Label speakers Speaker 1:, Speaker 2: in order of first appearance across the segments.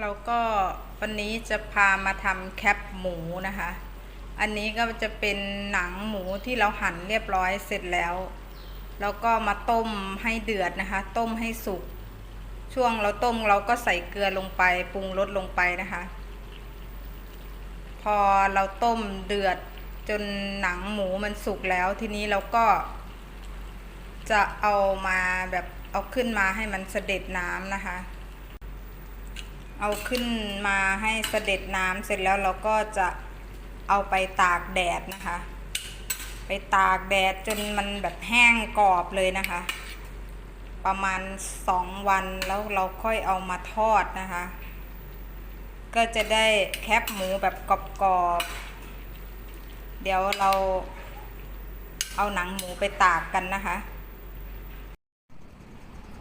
Speaker 1: เราก็วันนี้จะพามาทำแคปหมูนะคะ อันนี้ก็จะเป็นหนังหมูที่เราหั่นเรียบร้อยเสร็จแล้ว แล้วก็มาต้มให้เดือดนะคะ ต้มให้สุก ช่วงเราต้มเราก็ใส่เกลือลงไปปรุงรสลงไปนะคะ พอเราต้มเดือดจนหนังหมูมันสุกแล้วทีนี้เราก็ จะเอามาแบบเอาขึ้นมาให้มันเสด็จน้ำนะคะ เอาขึ้นมาให้เสด็จน้ำเสร็จแล้วเราก็จะเอาไปตากแดดนะคะ ไปตากแดดจนมันแบบแห้งกรอบเลยนะคะ ประมาณสองวันแล้วเราค่อยเอามาทอดนะคะ ก็จะได้แคบหมูแบบกรอบๆเดี๋ยวเราเอาหนังหมูไปตากกันนะคะ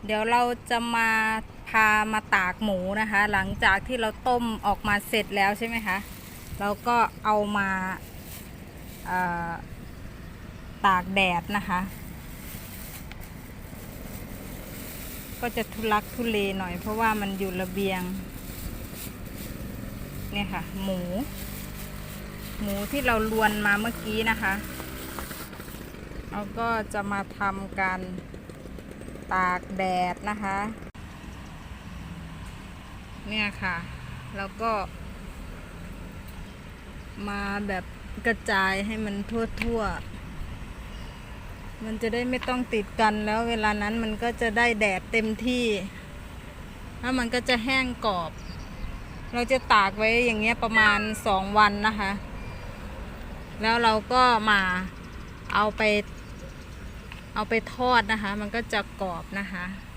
Speaker 1: เดี๋ยวเราจะมาพามาตากหมูนะคะ หลังจากที่เราต้มออกมาเสร็จแล้วใช่ไหมคะเราก็เอามาเอ่อตากแดดนะคะ ก็จะทุลักทุเลหน่อยเพราะว่ามันอยู่ระเบียง เนี่ยค่ะ หมู หมูที่เราลวนมาเมื่อกี้นะคะเราก็จะมาทำการ ตากแดดนะคะ เนี่ยค่ะ แล้วก็ มาแบบกระจายให้มันทั่วๆ มันจะได้ไม่ต้องติดกันแล้วเวลานั้นมันก็จะได้แดดเต็มที่ แล้วมันก็จะแห้งกรอบ เราจะตากไว้อย่างเงี้ยประมาณสองวันนะคะ แล้วเราก็มาเอาไป เอาไปทอดนะคะ มันก็จะกรอบนะคะ